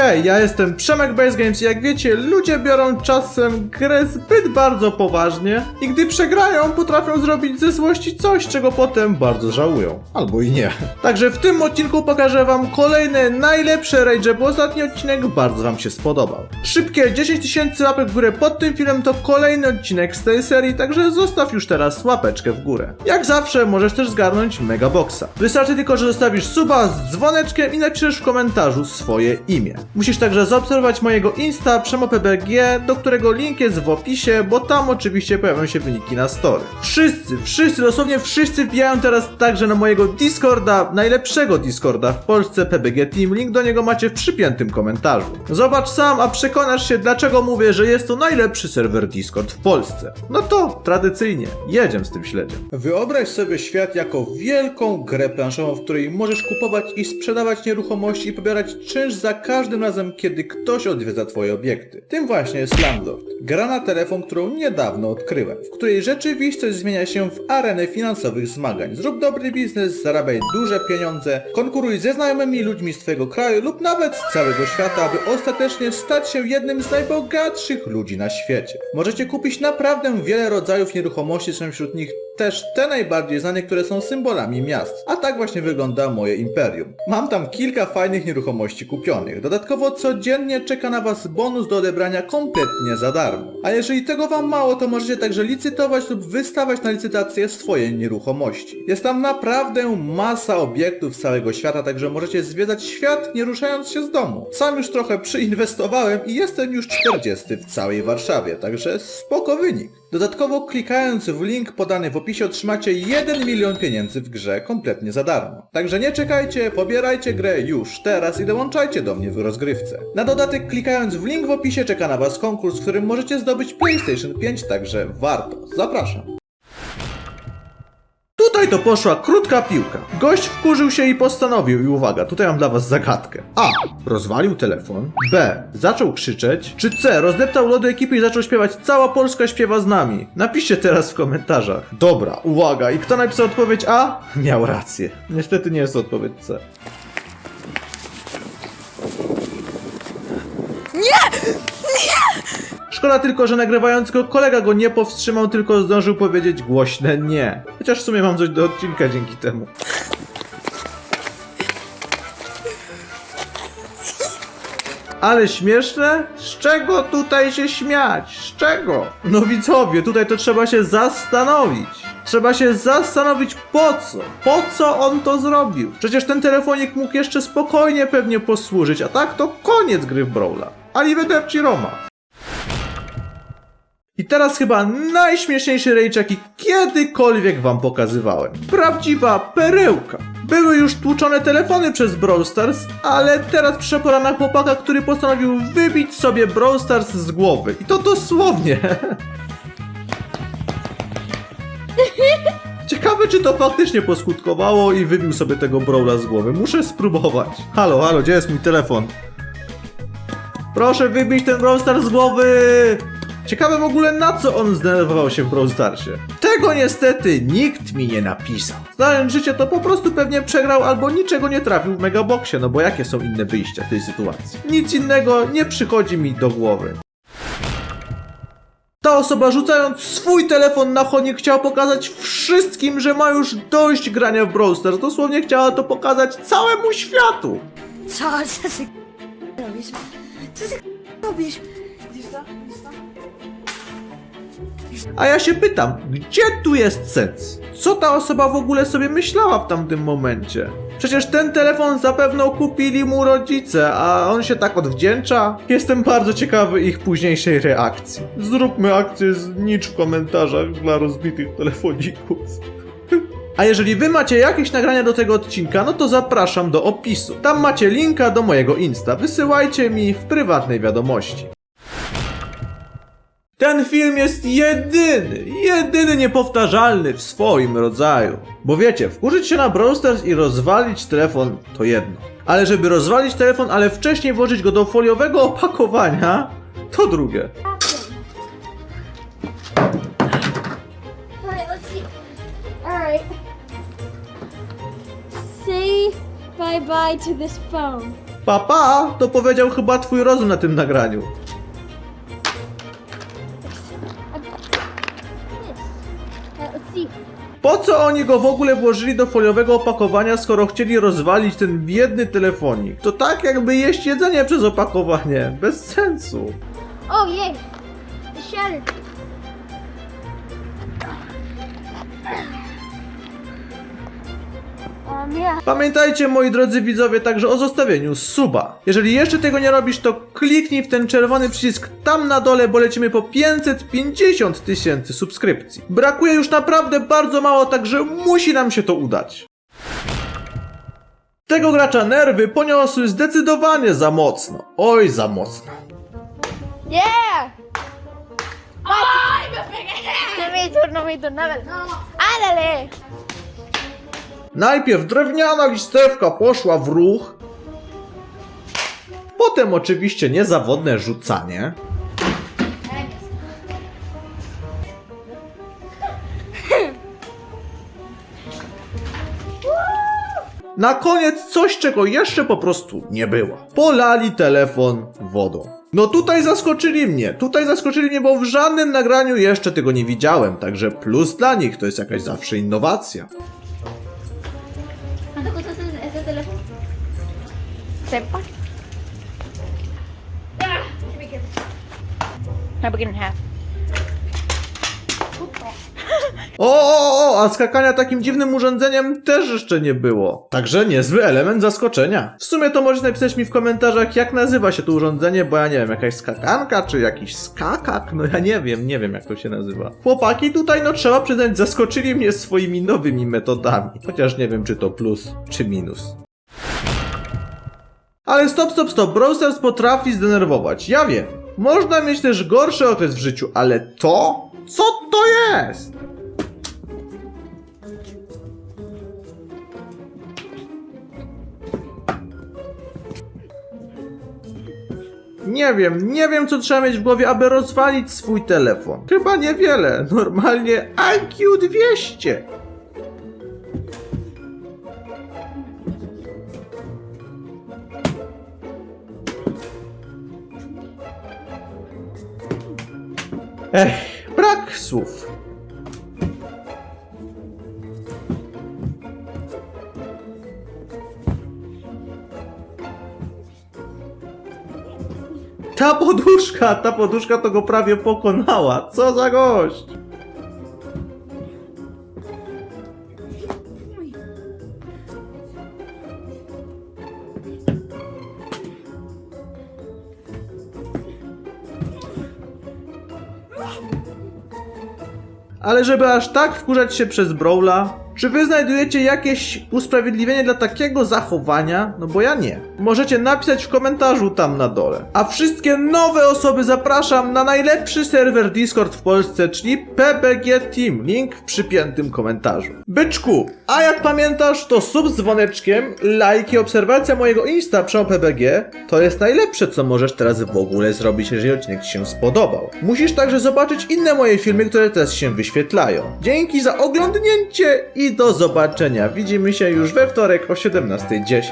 Hej, ja jestem Przemek Base Games i jak wiecie, ludzie biorą czasem grę zbyt bardzo poważnie i gdy przegrają, potrafią zrobić ze złości coś, czego potem bardzo żałują. Albo i nie. Także w tym odcinku pokażę wam kolejne najlepsze rage, bo ostatni odcinek bardzo wam się spodobał. Szybkie 10 tysięcy łapek w górę pod tym filmem to kolejny odcinek z tej serii, także zostaw już teraz łapeczkę w górę. Jak zawsze możesz też zgarnąć Megaboxa. Wystarczy tylko, że zostawisz suba z dzwoneczkiem i napiszesz w komentarzu swoje imię. Musisz także zaobserwować mojego Insta PrzemoPBG, do którego link jest w opisie, bo tam oczywiście pojawią się wyniki na story. Wszyscy, wszyscy, dosłownie wszyscy wbijają teraz także na mojego Discorda, najlepszego Discorda w Polsce PBG Team. Link do niego macie w przypiętym komentarzu. Zobacz sam, a przekonasz się, dlaczego mówię, że jest to najlepszy serwer Discord w Polsce. No to tradycyjnie, jedziemy z tym śledziem. Wyobraź sobie świat jako wielką grę planszową, w której możesz kupować i sprzedawać nieruchomości i pobierać czynsz za każdym razem, kiedy ktoś odwiedza twoje obiekty. Tym właśnie jest Landlord. Gra na telefon, którą niedawno odkryłem, w której rzeczywistość zmienia się w arenę finansowych zmagań. Zrób dobry biznes, zarabiaj duże pieniądze, konkuruj ze znajomymi ludźmi z twojego kraju lub nawet z całego świata, aby ostatecznie stać się jednym z najbogatszych ludzi na świecie. Możecie kupić naprawdę wiele rodzajów nieruchomości, są wśród nich też te najbardziej znane, które są symbolami miast. A tak właśnie wygląda moje imperium. Mam tam kilka fajnych nieruchomości kupionych. Dodatkowo codziennie czeka na Was bonus do odebrania kompletnie za darmo. A jeżeli tego Wam mało, to możecie także licytować lub wystawać na licytację swoje nieruchomości. Jest tam naprawdę masa obiektów z całego świata, także możecie zwiedzać świat nie ruszając się z domu. Sam już trochę przyinwestowałem i jestem już 40 w całej Warszawie, także spoko wynik. Dodatkowo klikając w link podany w opisie otrzymacie 1 milion pieniędzy w grze kompletnie za darmo. Także nie czekajcie, pobierajcie grę już teraz i dołączajcie do mnie w rozgrywce. Na dodatek klikając w link w opisie czeka na Was konkurs, w którym możecie zdobyć PlayStation 5, także warto. Zapraszam. Tutaj to poszła krótka piłka. Gość wkurzył się i postanowił, i uwaga, tutaj mam dla was zagadkę. A. Rozwalił telefon. B. Zaczął krzyczeć. Czy C. Rozdeptał lody ekipy i zaczął śpiewać Cała Polska śpiewa z nami. Napiszcie teraz w komentarzach. Dobra, uwaga. I kto napisał odpowiedź A? Miał rację. Niestety nie jest to odpowiedź C. Szkoda tylko, że nagrywając go kolega go nie powstrzymał, tylko zdążył powiedzieć głośne nie. Chociaż w sumie mam coś do odcinka dzięki temu. Ale śmieszne? Z czego tutaj się śmiać? Z czego? No widzowie, tutaj to trzeba się zastanowić. Trzeba się zastanowić po co? Po co on to zrobił? Przecież ten telefonik mógł jeszcze spokojnie pewnie posłużyć, a tak to koniec gry w Brawla. Arrivederci Roma. I teraz chyba najśmieszniejszy rage, jaki kiedykolwiek wam pokazywałem. Prawdziwa perełka. Były już tłuczone telefony przez Brawl Stars, ale teraz przyszła pora na chłopaka, który postanowił wybić sobie Brawl Stars z głowy. I to dosłownie. Ciekawe, czy to faktycznie poskutkowało i wybił sobie tego Brawla z głowy. Muszę spróbować. Halo, halo, gdzie jest mój telefon? Proszę wybić ten Brawl Stars z głowy! Ciekawe w ogóle na co on zdenerwował się w Brawl Starsie. Tego niestety nikt mi nie napisał. Znając życie to po prostu pewnie przegrał albo niczego nie trafił w Megaboxie, no bo jakie są inne wyjścia z tej sytuacji? Nic innego nie przychodzi mi do głowy. Ta osoba rzucając swój telefon na chodnik chciała pokazać wszystkim, że ma już dość grania w Brawl Stars. Dosłownie chciała to pokazać całemu światu. Co, co ty robisz? Co ty robisz? A ja się pytam, gdzie tu jest sens? Co ta osoba w ogóle sobie myślała w tamtym momencie? Przecież ten telefon zapewne kupili mu rodzice, a on się tak odwdzięcza. Jestem bardzo ciekawy ich późniejszej reakcji. Zróbmy akcję znicz w komentarzach dla rozbitych telefoników. A jeżeli wy macie jakieś nagrania do tego odcinka, no to zapraszam do opisu. Tam macie linka do mojego Insta. Wysyłajcie mi w prywatnej wiadomości. Ten film jest jedyny, jedyny niepowtarzalny w swoim rodzaju. Bo wiecie, wkurzyć się na Brawl Stars i rozwalić telefon to jedno. Ale żeby rozwalić telefon, ale wcześniej włożyć go do foliowego opakowania, to drugie. Alright, let's see. Alright. Say bye bye to this phone. Papa, to powiedział chyba twój rozum na tym nagraniu. Co oni go w ogóle włożyli do foliowego opakowania, skoro chcieli rozwalić ten biedny telefonik? To tak jakby jeść jedzenie przez opakowanie. Bez sensu. Oh yeah, Pamiętajcie moi drodzy widzowie także o zostawieniu suba. Jeżeli jeszcze tego nie robisz, to kliknij w ten czerwony przycisk tam na dole, bo lecimy po 550 tysięcy subskrypcji. Brakuje już naprawdę bardzo mało, także musi nam się to udać. Tego gracza nerwy poniosły zdecydowanie za mocno. Oj, za mocno. Yeah. ¡Ay, me pegué! No turno, mi turno. ¡Ándale! Najpierw drewniana listewka poszła w ruch. Potem oczywiście niezawodne rzucanie. Na koniec coś, czego jeszcze po prostu nie było. Polali telefon wodą. No tutaj zaskoczyli mnie, tutaj zaskoczyli mnie, bo w żadnym nagraniu jeszcze tego nie widziałem, także plus dla nich to jest jakaś zawsze innowacja. Break it in half. O, o, o, a skakania takim dziwnym urządzeniem też jeszcze nie było. Także niezły element zaskoczenia. W sumie to możesz napisać mi w komentarzach, jak nazywa się to urządzenie, bo ja nie wiem, jakaś skakanka, czy jakiś skakak, no ja nie wiem, nie wiem jak to się nazywa. Chłopaki tutaj, no trzeba przyznać, zaskoczyli mnie swoimi nowymi metodami. Chociaż nie wiem, czy to plus, czy minus. Ale stop, stop, stop, Browsers potrafi zdenerwować, ja wiem. Można mieć też gorszy okres w życiu, ale to? Co to jest? Nie wiem, nie wiem co trzeba mieć w głowie, aby rozwalić swój telefon. Chyba niewiele, normalnie IQ 200. Ech, brak słów. Ta poduszka, ta poduszka to go prawie pokonała. Co za gość? Ale żeby aż tak wkurzać się przez Brawla, czy wy znajdujecie jakieś usprawiedliwienie dla takiego zachowania? No bo ja nie. Możecie napisać w komentarzu tam na dole. A wszystkie nowe osoby zapraszam na najlepszy serwer Discord w Polsce, czyli PBG Team. Link w przypiętym komentarzu. Byczku, a jak pamiętasz, to sub z dzwoneczkiem, like i obserwacja mojego Insta przy PBG to jest najlepsze, co możesz teraz w ogóle zrobić, jeżeli odcinek Ci się spodobał. Musisz także zobaczyć inne moje filmy, które teraz się wyświetlają. Dzięki za oglądnięcie i do zobaczenia. Widzimy się już we wtorek o 17.10.